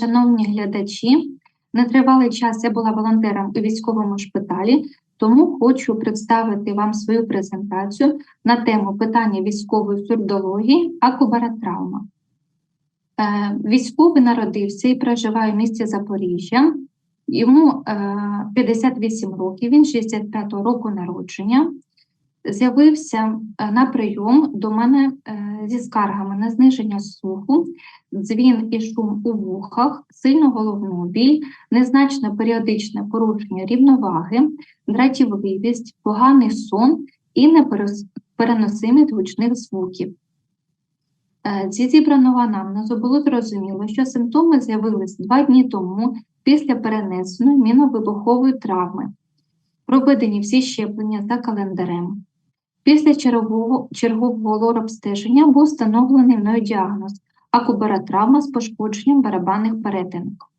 Шановні глядачі, нетривалий час я була волонтером у військовому шпиталі, тому хочу представити вам свою презентацію на тему питання військової сурдології акубаротравма. Е, Військовий народився і проживає в місті Запоріжжя. Йому е, 58 років, він 65-го року народження. З'явився е, на прийом до мене е, зі скаргами на зниження слуху, дзвін і шум у вухах, сильну головну біль, незначне періодичне порушення рівноваги, дратівливість, поганий сон і непереносимість гучних звуків. Е, Зі зібраного анамнезу було зрозуміло, що симптоми з'явились два дні тому після перенесеної міновибухової травми. Проведені всі щеплення за календарем. Після чергового, лор-обстеження був встановлений мною діагноз акубаротравма з пошкодженням барабанних перетинок.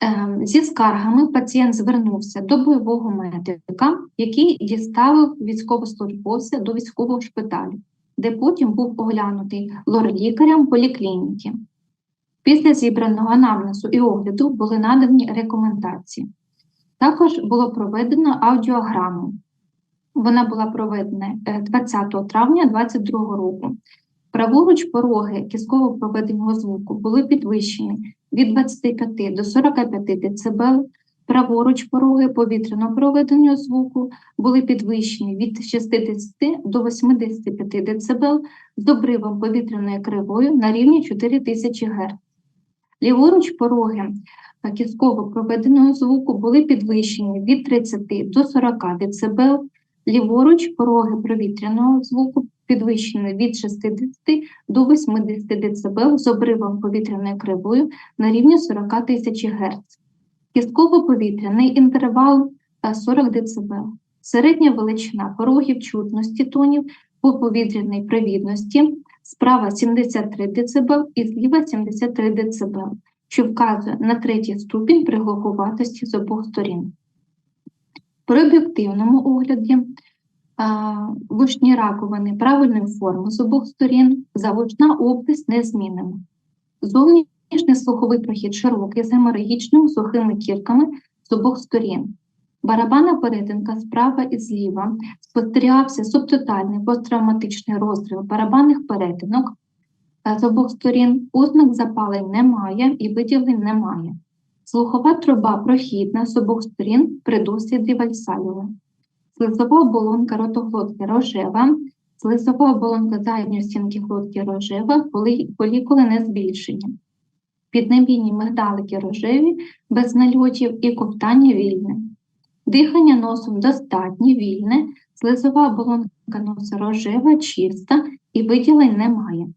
Ем, Зі скаргами пацієнт звернувся до бойового медика, який діставив військовослужбовця до військового шпиталю, де потім був оглянутий лор-лікарем поліклініки. Після зібраного анамнезу і огляду були надані рекомендації. Також було проведено аудіограму. Вона була проведена е, 20 травня 2022 року. Праворуч пороги кістково проведеного звуку були підвищені від 25 до 45 дБ, праворуч пороги повітряного проведення звуку були підвищені від 60 до 85 дБ з обривом повітряної кривою на рівні 4000 Гц. Ліворуч пороги е, кістково проведеного звуку були підвищені від 30 до 40 дБ, ліворуч пороги провітряного звуку підвищені від 60 до 80 дБ з обривом повітряної кривою на рівні 40 тисяч Гц. Кістково-повітряний інтервал е, 40 дБ. Середня величина порогів чутності тонів по повітряній провідності справа 73 дБ і зліва 73 дБ, що вказує на третій ступінь приглухуватості з обох сторін. При об'єктивному огляді вушні раковини правильної форми з обох сторін, завушна область не змінена. Зовнішній слуховий прохід широкий з геморагічними сухими кірками з обох сторін. Барабанна перетинка справа і зліва спостерігався субтотальний посттравматичний розрив барабанних перетинок з обох сторін, ознак запалень немає і виділень немає. Слухова труба прохідна з обох сторін при досліді вальсаліва. Слизова оболонка ротоглотки рожева, слизова оболонка задньої стінки глотки рожева, полікули не збільшені. Піднебійні мигдалики рожеві, без нальотів і ковтання вільне. Дихання носом достатнє, вільне, слизова оболонка носа рожева, чиста і виділень немає.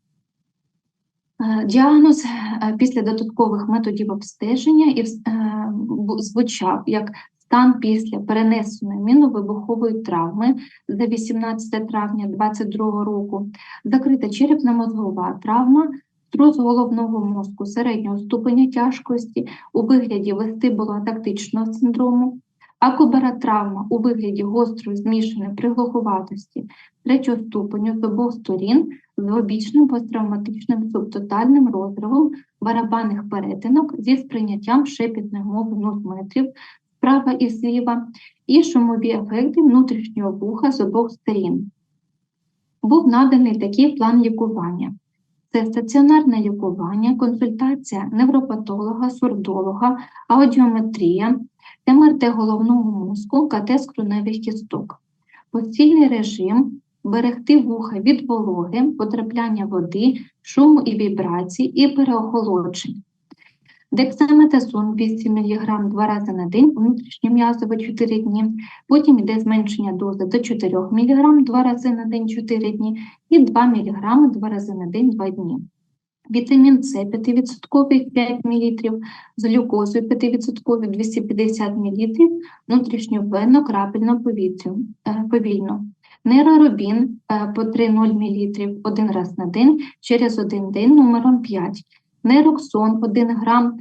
Е, Діагноз е, після додаткових методів обстеження і е, звучав як стан після перенесеної міновибухової травми за 18 травня 2022 року, закрита черепно-мозгова травма, струс головного мозку середнього ступеня тяжкості у вигляді вестибулотактичного синдрому, акубаротравма у вигляді гострої змішаної приглухуватості третього ступеню з обох сторін з двобічним посттравматичним субтотальним розривом барабанних перетинок зі сприйняттям шепітної мови 0 метрів справа і зліва, і шумові ефекти внутрішнього вуха з обох сторін. Був наданий такий план лікування. Це стаціонарне лікування, консультація невропатолога, сурдолога, аудіометрія, МРТ головного мозку, КТ скроневих кісток, постільний режим, берегти вуха від вологи, потрапляння води, шуму і вібрацій і переохолоджень. Дексаметазон 200 мг два рази на день, внутрішньом'язово 4 дні, потім йде зменшення дози до 4 мг два рази на день 4 дні і 2 мг два рази на день 2 дні. Вітамін С 5% 5 мл, з глюкозою 5% 250 мл, внутрішньовенно крапельно повітрю, повільно. Нейроробін по 3,0 мл один раз на день через один день номером 5. Нейроксон 1 грам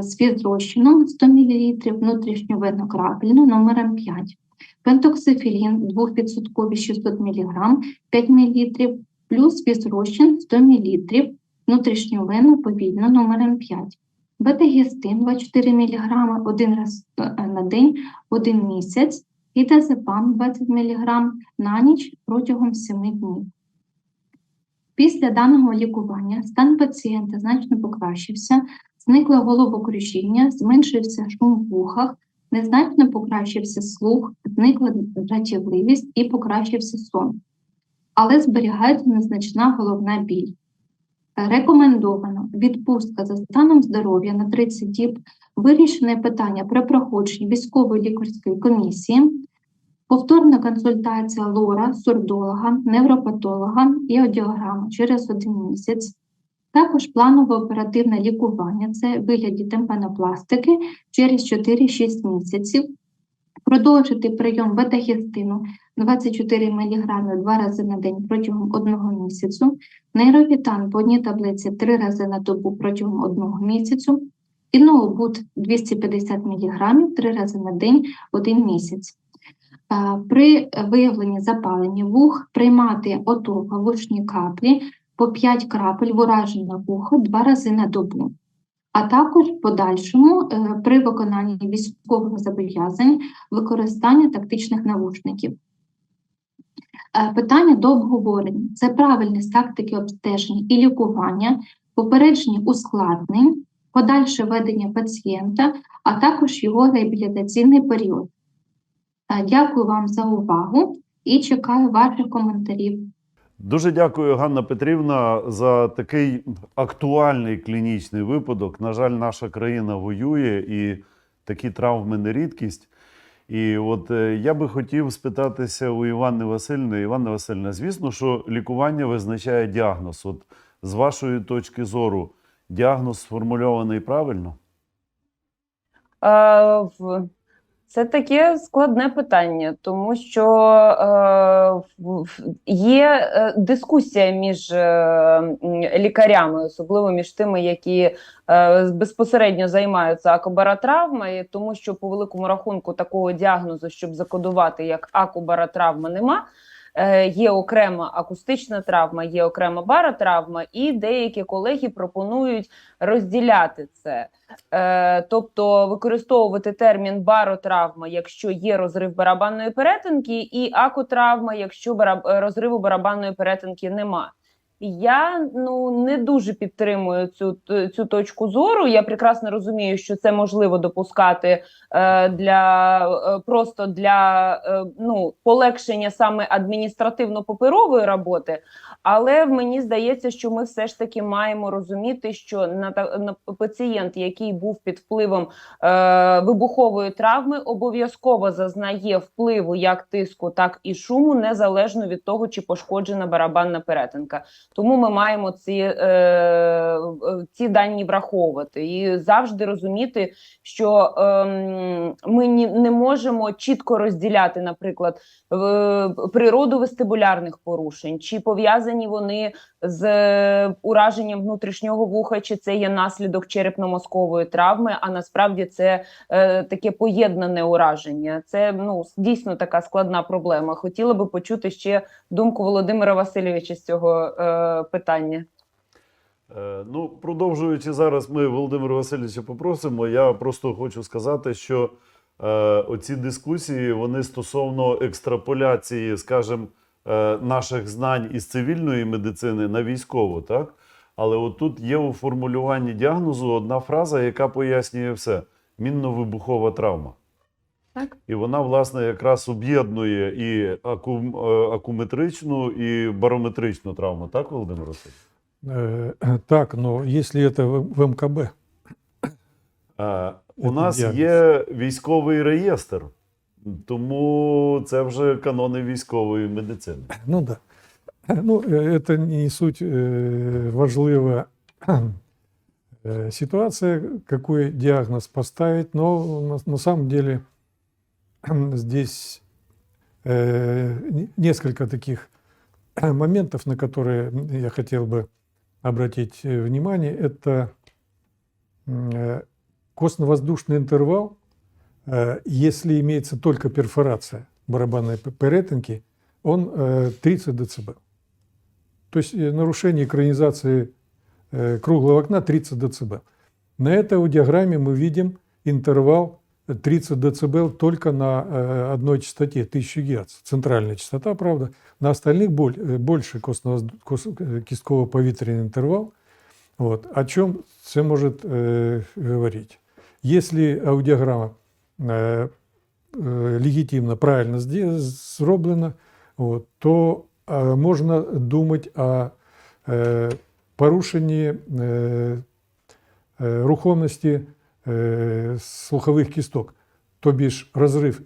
з фізрозчином 100 мл внутрішньовенно крапельно номером 5. Пентоксифілін 2% 600 мг 5 мл плюс фізрозчин 100 мл внутрішню вену повільно номером 5. Бетагістин 24 мг один раз е, на день, один місяць, і дезепам 20 мг на ніч протягом 7 днів. Після даного лікування стан пацієнта значно покращився, зникло головокружіння, зменшився шум в вухах, незначно покращився слух, зникла дратівливість і покращився сон. Але зберігається незначна головна біль. Рекомендовано відпустка за станом здоров'я на 30 діб, вирішене питання про проходження військової лікарської комісії, повторна консультація лора, сурдолога, невропатолога і одіограма через один місяць, також планове оперативне лікування це вигляді темпанопластики через 4-6 місяців, продовжити прийом бетахістину 24 мг два рази на день протягом одного місяцю, нейровітан по одній таблиці три рази на добу протягом одного місяцю, і ноубут 250 мг три рази на день один місяць. Е, При виявленні запалення вух приймати отруповушні каплі по 5 крапель в уражене вухо два рази на добу. А також в подальшому е, при виконанні військових зобов'язань використання тактичних навушників. Е, Питання до обговорення це правильність тактики обстеження і лікування, попередження ускладнень, подальше ведення пацієнта, а також його реабілітаційний період. Е, Дякую вам за увагу і чекаю ваших коментарів. Дуже дякую, Ганна Петрівна, за такий актуальний клінічний випадок. На жаль, наша країна воює і такі травми не рідкість. І от е, я би хотів спитатися у Іванни Васильівни. Іванна Васильівна, звісно, що лікування визначає діагноз. От з вашої точки зору, діагноз сформульований правильно? Е, в- Це таке складне питання, тому що е, є е, дискусія між е, лікарями, особливо між тими, які е, безпосередньо займаються акубаротравмою, тому що по великому рахунку такого діагнозу, щоб закодувати як акубаротравма, нема. Е, Є окрема акустична травма, є окрема баротравма, і деякі колеги пропонують розділяти це. Е, тобто використовувати термін баротравма, якщо є розрив барабанної перетинки, і акотравма, якщо бараб- розриву барабанної перетинки нема. Я ну не дуже підтримую цю, цю точку зору. Я прекрасно розумію, що це можливо допускати е, для е, просто для е, ну полегшення саме адміністративно-паперової роботи. Але мені здається, що ми все ж таки маємо розуміти, що на, на пацієнт, який був під впливом е, вибухової травми, обов'язково зазнає впливу як тиску, так і шуму, незалежно від того, чи пошкоджена барабанна перетинка. Тому ми маємо ці, е, е, ці дані враховувати. І завжди розуміти, що е, ми ні, не можемо чітко розділяти, наприклад, е, природу вестибулярних порушень, чи пов'язані вони з е, ураженням внутрішнього вуха, чи це є наслідок черепно-мозкової травми, а насправді це е, таке поєднане ураження. Це ну дійсно така складна проблема. Хотіла би почути ще думку Володимира Васильовича з цього е, питання. Е, Ну, продовжуючи зараз, ми Володимира Васильовича попросимо. Я просто хочу сказати, що е, оці дискусії вони стосовно екстраполяції, скажімо, наших знань із цивільної медицини на військову, так? Але отут є у формулюванні діагнозу одна фраза, яка пояснює все: мінно-вибухова травма. Так. І вона, власне, якраз об'єднує і акум, е, акуметричну, і барометричну травму, так, Володимир Васильович? Э, Так, но если это в в МКБ, Е, У нас діагноз. є військовий реєстр, тому це вже канони військової медицини. ну да. Ну, это не суть важлива ситуация, какой диагноз поставить, но на, на самом деле здесь не- несколько таких моментов, на которые я хотел бы обратить внимание. Это костно-воздушный интервал, если имеется только перфорация барабанной перетинки, он э, 30 дБ. То есть э, нарушение экранизации э, круглого окна 30 дБ. На этой аудиограмме мы видим интервал 30 дБ только на э, одной частоте 1000 Гц. Центральная частота, правда. На остальных боль, э, больше э, кістково-повітряний интервал. Вот. О чем це может э, говорить? Если аудиограмма э, э, легитимно, правильно зде- зроблена, вот, то э, можно думать о э, порушенні е, е, рухомості е, слухових кісток, тобі ж розрив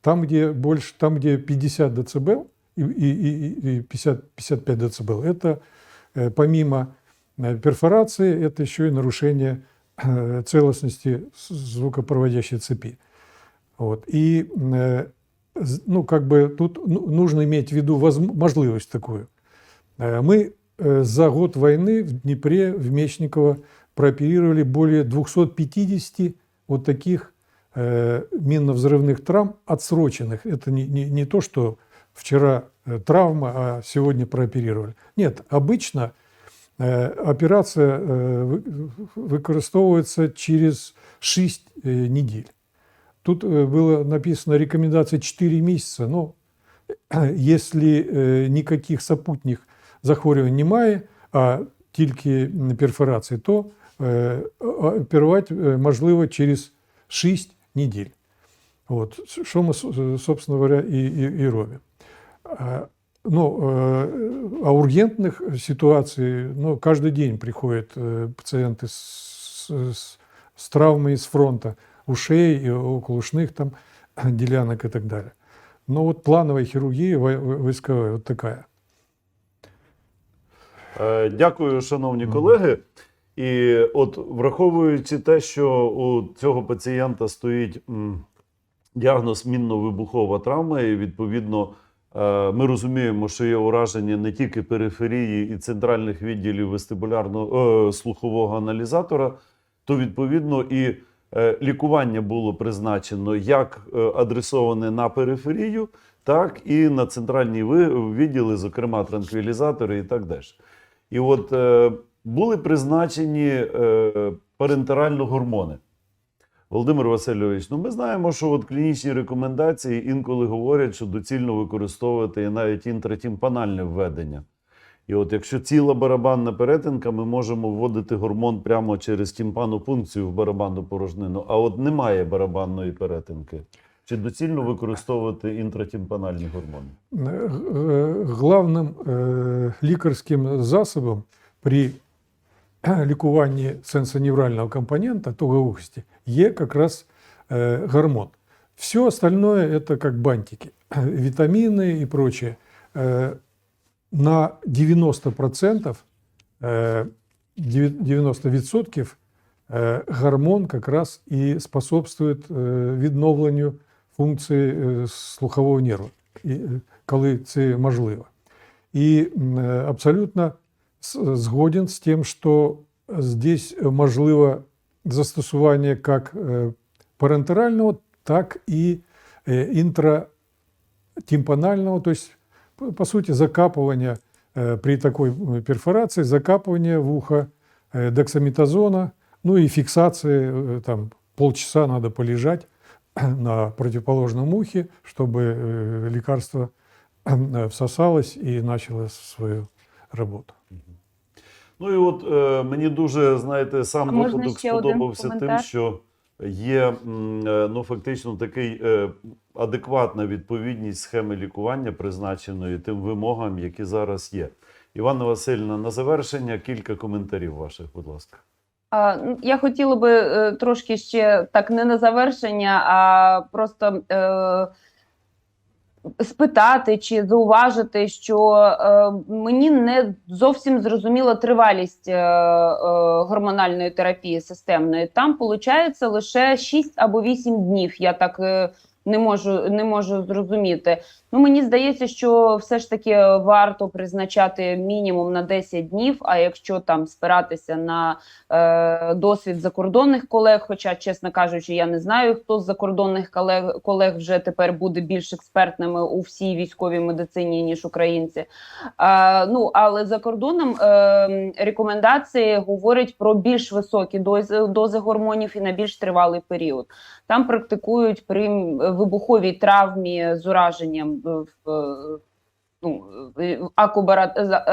там, где больше, там, где 50 дБ и, и, и- и 50, 55 дБ, это э, помимо э, перфорации, это еще и нарушение э, целостности с- звукопроводящей цепи. Вот. И э, ну, как бы тут ну, нужно иметь в виду можливость такую. Э, Мы э, за год войны в Днепре, в Мечниково прооперировали более 250 вот таких минно-взрывных травм отсроченных. Это не, не, не то, что вчера травма, а сегодня прооперировали. Нет, обычно операция використовується через 6 э, недель. Тут э, было написано рекомендация 4 месяца, но если э, никаких сопутних захворювань немає, а тільки м, перфорації, то е, о- оперувати е, можливо через 6 неділь. От, с- що ми, с- собственно говоря, і, і, і робимо. А, Ну, э, а ургентных ситуаций, ну, каждый день приходят э, пациенты с, с, с травмой с фронта Ушей и околоушных там делянок и так далее. Но вот плановая хирургия вой- вой- войсковая вот такая. Е, Дякую, шановні колеги. І от враховуючи те, що у цього пацієнта стоїть діагноз мінно-вибухова травма, і відповідно е, ми розуміємо, що є ураження не тільки периферії і центральних відділів вестибулярного е, слухового аналізатора, то відповідно і лікування було призначено як е, адресоване на периферію, так і на центральні відділи, зокрема транквілізатори і так далі. І от е, були призначені е, парентерально гормони. Володимир Васильович, ну ми знаємо, що от клінічні рекомендації інколи говорять, що доцільно використовувати навіть інтратімпанальне введення. І от якщо ціла барабанна перетинка, ми можемо вводити гормон прямо через тімпанопункцію в барабанну порожнину, а от немає барабанної перетинки. Чи доцільно використовувати інтратімпанальні гормони? Э, э, Главным э, лікарським засобом при лікуванні сенсоневрального компонента тугоухости є как раз э, гормон. Все остальное это как бантики, витамины и прочее. Э, На 90%, э, 90% э, гормон как раз и способствует э, відновленню функції е, слухового нерву, і, е, коли це можливо. І м, е, абсолютно с- згоден з тим, що здесь можливо застосування як е, парентерального, так і е, інтратимпанального, то есть, по- по суті, закапування е, при такой м, перфорації, закапування в ухо е, дексаметазона, ну и фиксация, э, там полчаса надо полежать на противоположном ухе, чтобы э, лекарство э, всосалось и начало свою работу. Ну і от е, мені дуже, знаєте, сам А можна випадок ще один сподобався тим, коментар? що Є е, ну, фактично такий е, адекватна відповідність схеми лікування, призначеної тим вимогам, які зараз є. Івана Васильівна, на завершення кілька коментарів ваших, будь ласка. Ну, Я хотіла би е, трошки ще так не на завершення, а просто спитати чи зауважити, що е, мені не зовсім зрозуміла тривалість е, е, гормональної терапії системної. Там виходить лише 6 або 8 днів. Я так е, не можу, не можу зрозуміти. Ну, мені здається, що все ж таки варто призначати мінімум на 10 днів. А якщо там спиратися на е, досвід закордонних колег, хоча, чесно кажучи, я не знаю, хто з закордонних колег, колег вже тепер буде більш експертними у всій військовій медицині, ніж українці. А, ну але за кордоном е, рекомендації говорять про більш високі дози, дози гормонів і на більш тривалий період. Там практикують при вибуховій травмі з ураженням е, е, ну, акубара, за-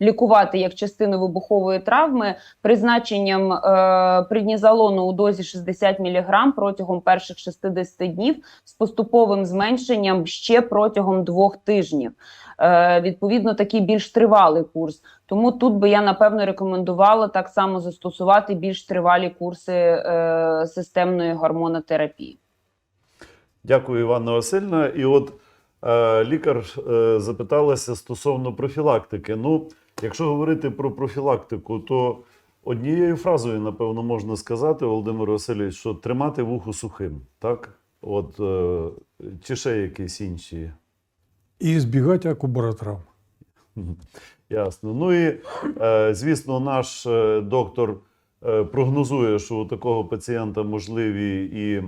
лікувати як частину вибухової травми призначенням е, преднізолону у дозі 60 мг протягом перших 60 днів з поступовим зменшенням ще протягом двох тижнів. Е, відповідно, такий більш тривалий курс. Тому тут би я напевно рекомендувала так само застосувати більш тривалі курси е, системної гормонотерапії. Дякую, Іванна Васильівна. І от е, лікар е, запиталася стосовно профілактики. Ну, якщо говорити про профілактику, то однією фразою, напевно, можна сказати, Володимир Васильович, що тримати вухо сухим, так? От, е, чи ще якісь інші. И избегать акубаротравм. Ясно. Ну і е, звісно, наш е, доктор е, прогнозує, що у такого пацієнта можливі і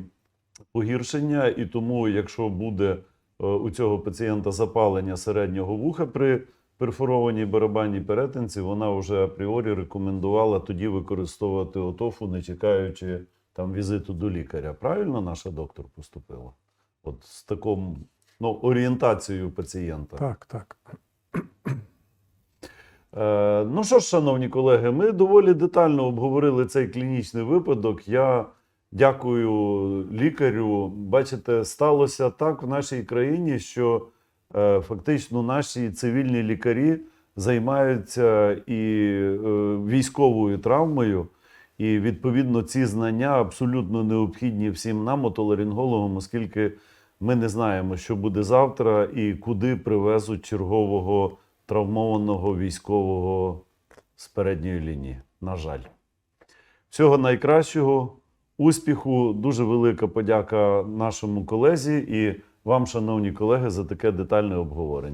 погіршення, і тому, якщо буде е, у цього пацієнта запалення середнього вуха при перфорованій барабанній перетинці, вона вже апріорі рекомендувала тоді використовувати отофу, не чекаючи там візиту до лікаря. Правильно наша доктор поступила? От з таком ну, орієнтацією пацієнта. Так, так. Е, Ну що ж, шановні колеги, ми доволі детально обговорили цей клінічний випадок. Я дякую лікарю. Бачите, сталося так в нашій країні, що е, фактично наші цивільні лікарі займаються і е, військовою травмою. І відповідно ці знання абсолютно необхідні всім нам, отоларингологам, оскільки ми не знаємо, що буде завтра і куди привезуть чергового травмованого військового з передньої лінії. На жаль. Всього найкращого, успіху, дуже велика подяка нашому колезі і вам, шановні колеги, за таке детальне обговорення.